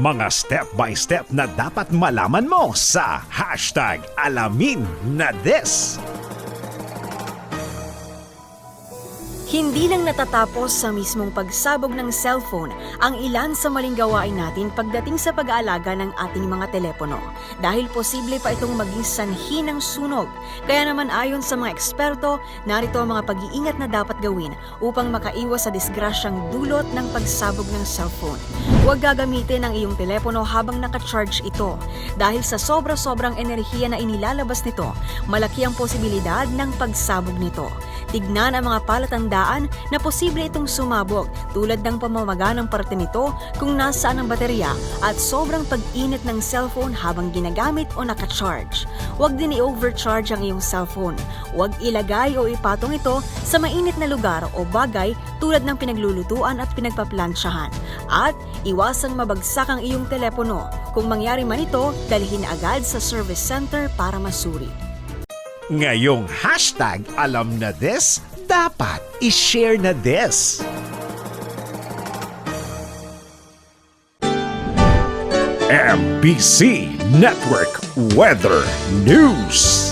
Mga step-by-step na dapat malaman mo sa hashtag alamin na this. Hindi lang natatapos sa mismong pagsabog ng cellphone ang ilan sa maling gawain natin pagdating sa pag-aalaga ng ating mga telepono dahil posible pa itong maging sanhi ng sunog. Kaya naman ayon sa mga eksperto, narito ang mga pag-iingat na dapat gawin upang makaiwas sa disgrasyang dulot ng pagsabog ng cellphone. Huwag gagamitin ang iyong telepono habang nakacharge ito dahil sa sobra-sobrang enerhiya na inilalabas nito, malaki ang posibilidad ng pagsabog nito. Tignan ang mga palatandaan na posible itong sumabog tulad ng pamamaga ng parte nito kung nasaan ang baterya at sobrang pag-init ng cellphone habang ginagamit o nakacharge. Huwag din i-overcharge ang iyong cellphone. Huwag ilagay o ipatong ito sa mainit na lugar o bagay tulad ng pinaglulutuan at pinagpaplansyahan. At iwasang mabagsak ang iyong telepono. Kung mangyari man ito, dalhin agad sa service center para masuri. Ngayong hashtag alam na this, dapat i-share na this. MBC Network Weather News.